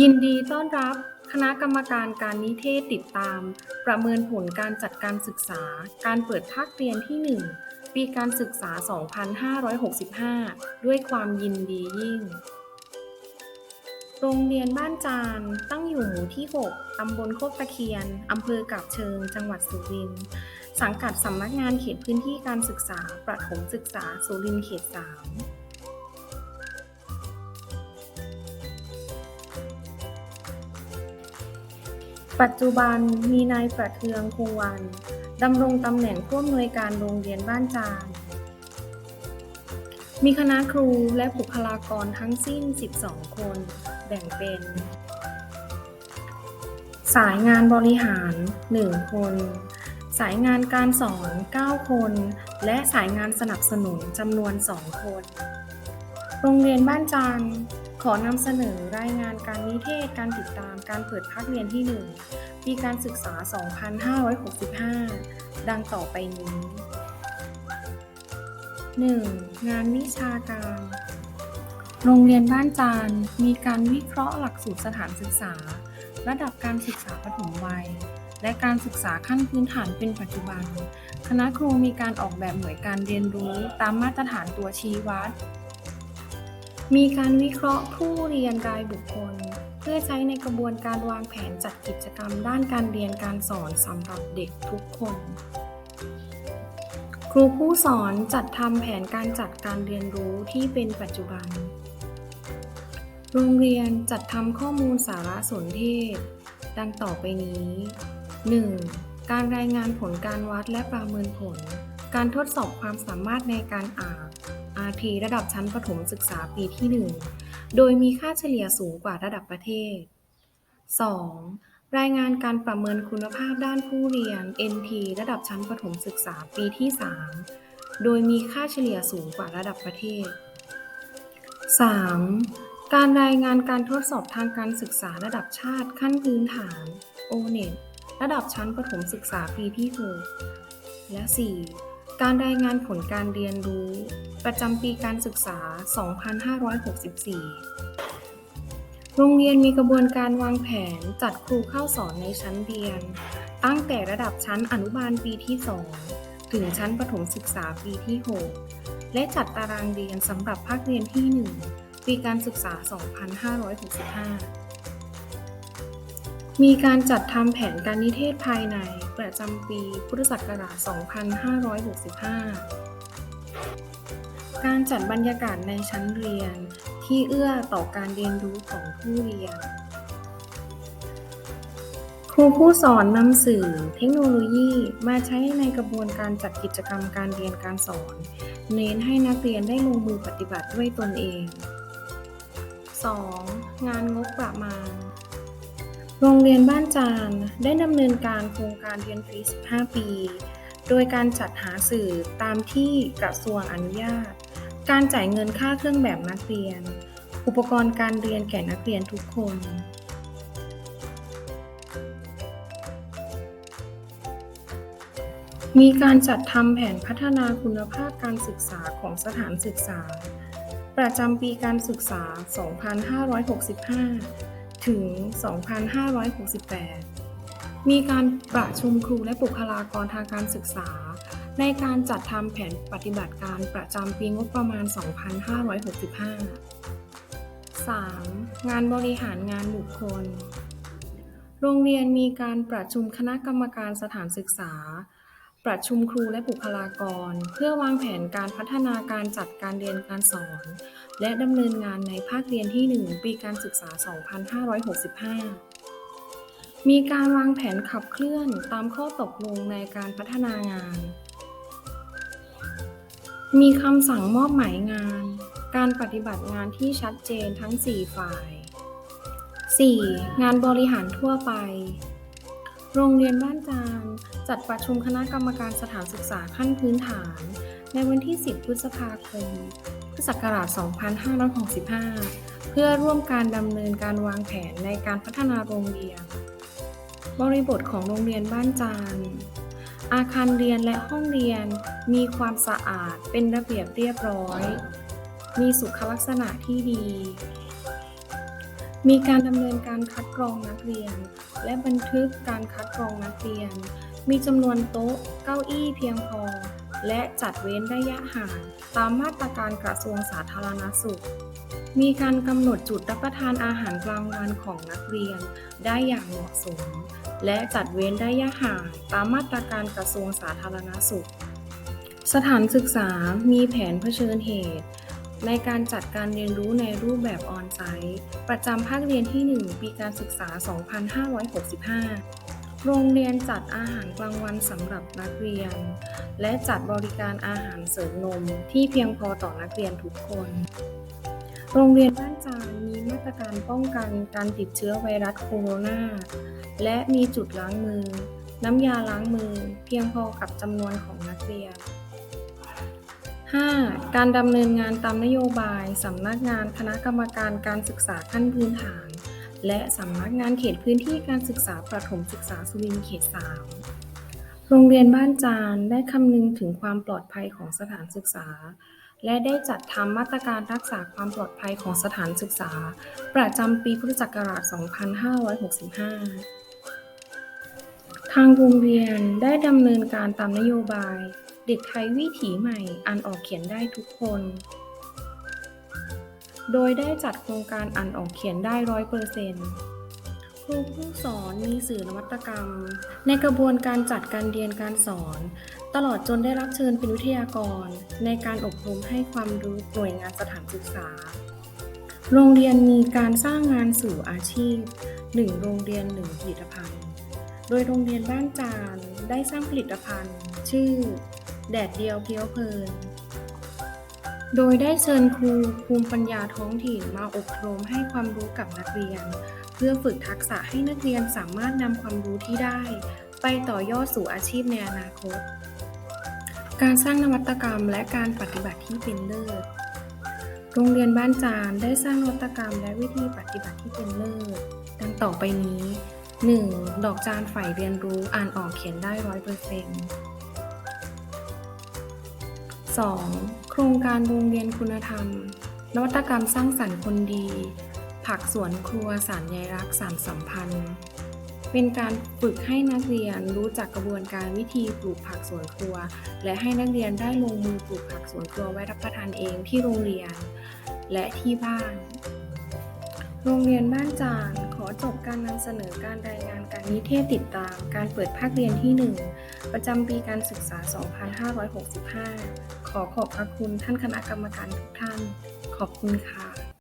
ยินดีต้อนรับคณะกรรมการการนิเทศติดตาม ประเมินผลการจัดการศึกษา การเปิดภาคเรียนที่ 1 ปีการศึกษา 2565 ด้วยความยินดียิ่ง โรงเรียนบ้านจานตั้งอยู่หมู่ที่ 6 ตำบลโคกตะเคียน อำเภอกาบเชิง จังหวัดสุรินทร์ สังกัดสำนักงานเขตพื้นที่การศึกษา ประถมศึกษาสุรินทร์เขต 3 ปัจจุบันมีนายประเทืองคงวันดำรงตำแหน่งผู้อำนวยการโรงเรียนบ้านจาน มีคณะครูและบุคลากรทั้งสิ้น 12 คน แบ่งเป็น สายงานบริหาร 1 คน สายงานการสอน 9 คน และสายงานสนับสนุนจำนวน 2 คน โรงเรียนบ้านจาน อนำเสนอรายงานการนิเทศการติดตามการเปิดภาคเรียนที่ 1 ปีการศึกษา 2565 ดังต่อไปนี้ 1. งานวิชาการ โรงเรียนบ้านจานมีการวิเคราะห์หลักสูตรสถานศึกษา ระดับการศึกษาปฐมวัย และการศึกษาขั้นพื้นฐานเป็นปัจจุบัน คณะครูมีการออกแบบหน่วยการเรียนรู้ตามมาตรฐานตัวชี้วัด มีการวิเคราะห์ผู้เรียนรายบุคคล เพื่อใช้ในกระบวนการวางแผนจัดกิจกรรมด้านการเรียนการสอนสำหรับเด็กทุกคน ครูผู้สอนจัดทำแผนการจัดการเรียนรู้ที่เป็นปัจจุบัน โรงเรียนจัดทำข้อมูลสารสนเทศ ดังต่อไปนี้ 1. การรายงานผลการวัดและประเมินผล การทดสอบความสามารถในการอ่าน RT ระดับชั้นประถมศึกษาปีที่ 1 โดยมีค่าเฉลี่ยสูงกว่าระดับประเทศ 2. รายงานการประเมินคุณภาพด้านผู้เรียน NT ระดับชั้นประถมศึกษาปีที่ 3 โดยมีค่าเฉลี่ยสูงกว่าระดับประเทศ 3. การรายงานการทดสอบทางการศึกษาระดับชาติขั้นพื้นฐาน ONET ระดับชั้นประถมศึกษาปีที่ 6 และ 4. การรายงานผลการเรียนรู้ ประจำปีการศึกษา 2564 โรงเรียนมีกระบวนการวางแผนจัดครูเข้าสอนในชั้นเรียน ตั้งแต่ระดับชั้นอนุบาลปีที่ 2 ถึงชั้นประถมศึกษาปีที่ 6 และจัดตารางเรียนสำหรับภาคเรียนที่ 1 ปีการศึกษา 2565 มีการจัดทำแผนการนิเทศภายในประจำปีพุทธศักราช 2565 การจัดบรรยากาศในชั้นเรียนที่เอื้อต่อการเรียนรู้ของผู้เรียน ครูผู้สอนนำสื่อเทคโนโลยีมาใช้ในกระบวนการจัดกิจกรรมการเรียนการสอน เน้นให้นักเรียนได้ลงมือปฏิบัติด้วยตนเอง 2. งานงบประมาณ โรงเรียนบ้านจานได้ดำเนินการโครงการเรียนฟรี 15 ปี โดยการจัดหาสื่อตามที่กระทรวงอนุญาต การจ่ายเงินค่าเครื่องแบบนักเรียน อุปกรณ์การเรียนแก่นักเรียนทุกคน มีการจัดทำแผนพัฒนาคุณภาพการศึกษาของสถานศึกษา ประจำปีการศึกษา 2565 ถึง 2568 มีการประชุมครูและบุคลากรทางการศึกษา ในการจัดทำแผนปฏิบัติการประจำปีงบประมาณ 2565 3. งานบริหารงานบุคคล โรงเรียนมีการประชุมคณะกรรมการสถานศึกษา ประชุมครูและบุคลากร เพื่อวางแผนการพัฒนาการจัดการเรียนการสอน และดำเนินงานในภาคเรียนที่ 1 ปีการศึกษา 2565 มีการวางแผนขับเคลื่อนตามข้อตกลงในการพัฒนางาน มีคำสั่งมอบหมายงาน การปฏิบัติงานที่ชัดเจนทั้ง 4 ฝ่าย 4. งานบริหารทั่วไป โรงเรียนบ้านจานจัดประชุมคณะกรรมการสถานศึกษาขั้นพื้นฐาน ในวันที่ 10 พฤษภาคม พุทธศักราช 2565 เพื่อร่วมการดำเนินการวางแผนในการพัฒนาโรงเรียน บริบทของโรงเรียนบ้านจานอาคารเรียนและห้องเรียนมีความสะอาดเป็นระเบียบเรียบร้อย มีสุขลักษณะที่ดี มีการดำเนินการคัดกรองนักเรียน และบันทึกการคัดกรองนักเรียน มีจำนวนโต๊ะเก้าอี้เพียงพอ และจัดเว้นระยะห่าง ตามมาตรการกระทรวงสาธารณสุข มีการกำหนดจุดรับประทานอาหารกลางวันของนักเรียน ได้อย่างเหมาะสม และจัดเว้นระยะห่าง ตามมาตรการกระทรวงสาธารณสุข สถานศึกษามีแผนเผชิญเหตุ ในการจัดการเรียนรู้ในรูปแบบออนไซต์ประจำภาคเรียนที่ 1 ปีการศึกษา 2565 โรงเรียนจัดอาหารกลางวันสำหรับนักเรียน และจัดบริการอาหารเสริมนมที่เพียงพอต่อนักเรียนทุกคน โรงเรียนบ้านจานมีมาตรการป้องกันการติดเชื้อไวรัสโคโรนาและมีจุดล้างมือ น้ำยาล้างมือ เพียงพอกับจำนวนของนักเรียน 5. การดำเนินงานตามนโยบายสำนักงานคณะกรรมการการศึกษาขั้นพื้นฐาน และสำนักงานเขตพื้นที่การศึกษาประถมศึกษาสุรินทร์เขต 3 โรงเรียนบ้านจานได้คำนึงถึงความปลอดภัยของสถานศึกษา และได้จัดทำมาตรการรักษาความปลอดภัยของสถานศึกษา ประจำปีพุทธศักราช 2565 ทางโรงเรียนได้ดำเนินการตามนโยบาย เด็กไทยวิถีใหม่อ่านออกเขียนได้ทุกคน โดยได้จัดโครงการอ่านออกเขียนได้ร้อยเปอร์เซ็นต์ครูผู้สอนมีสื่อนวัตกรรม ในกระบวนการจัดการเรียนการสอน ตลอดจนได้รับเชิญเป็นวิทยากร ในการอบรมให้ความรู้หน่วยงานสถานศึกษา โรงเรียนมีการสร้างงานสู่อาชีพ 1 โรงเรียน 1 ผลิตภัณฑ์ โดยโรงเรียนบ้านจานได้สร้างผลิตภัณฑ์ ชื่อ แดดเดียวเพียวเพลิน โดยได้เชิญครูภูมิปัญญาท้องถิ่นมาอบรมให้ความรู้กับนักเรียน เพื่อฝึกทักษะให้นักเรียนสามารถนำความรู้ที่ได้ ไปต่อยอดสู่อาชีพในอนาคต การสร้างนวัตกรรมและการปฏิบัติที่เป็นเลิศโรงเรียนบ้านจานได้สร้างนวัตกรรมและวิธีปฏิบัติที่เป็นเลิศดังต่อไปนี้ 1. ดอกจานฝ่ายเรียนรู้อ่านออกเขียนได้ร้อยเปอร์เซ็นต์ 2. โครงการโรงเรียนคุณธรรม นวัตกรรมสร้างสรรค์คนดี ผักสวนครัวสารใยรักสารสัมพันธ์ เป็นการฝึกให้นักเรียนรู้จักกระบวนการวิธีปลูกผักสวนครัว และให้นักเรียนได้ลงมือปลูกผักสวนครัวไว้รับประทานเองที่โรงเรียน และที่บ้าน โรงเรียนบ้านจานขอ จบการนำเสนอการรายงานการนิเทศติดตาม การเปิดภาคเรียนที่ 1 ประจำปีการศึกษา 2565 ขอขอบพระคุณท่านคณะกรรมการทุกท่าน ขอบคุณค่ะ